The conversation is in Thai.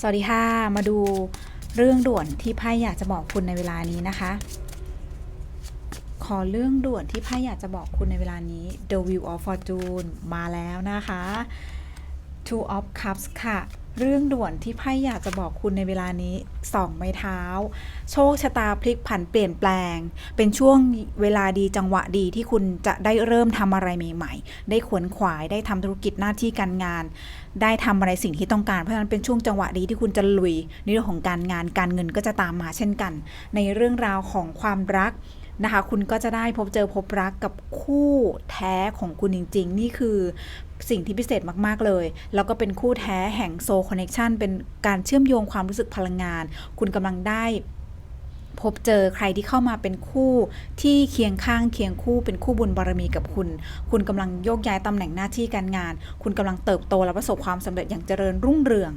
สวัสดีค่ะ มาดูเรื่องด่วนที่ไพ่อยากจะบอกคุณในเวลานี้นะคะ ขอเรื่องด่วนที่ไพ่อยากจะบอกคุณในเวลานี้ The Wheel of Fortune มาแล้วนะคะ Two of Cups ค่ะ เรื่องด่วนที่ไพ่อยากจะบอกคุณในเวลานี้สองไม้เท้า โชคชะตาพลิกผันเปลี่ยนแปลง เป็นช่วงเวลาดีจังหวะดีที่คุณจะได้เริ่มทำอะไรใหม่ ๆ ได้ขวนขวายได้ทำธุรกิจหน้าที่การงาน ได้ทำอะไรสิ่งที่ต้องการเพราะฉะนั้นเป็นช่วงจังหวะดีที่คุณจะลุยในเรื่องของการงานการเงินก็จะตามมาเช่นกัน ในเรื่องราวของความรัก นะคะ คุณก็จะได้พบเจอพบรักกับคู่แท้ของคุณจริง ๆ นี่คือสิ่งที่พิเศษมาก ๆ เลย แล้วก็เป็นคู่แท้แห่งโซคอนเน c ชันเป็นการเชื่อมโยงความรู้สึกพลังงาน คุณกำลังได้พบเจอใครที่เข้ามาเป็นคู่ที่เคียงข้างเคียงคู่เป็นคู่บุญบารมีกับคุณ คุณกำลังโยกย้ายตำแหน่งหน้าที่การงาน คุณกำลังเติบโตและประสบความสำเร็จอย่างเจริญรุ่งเรือง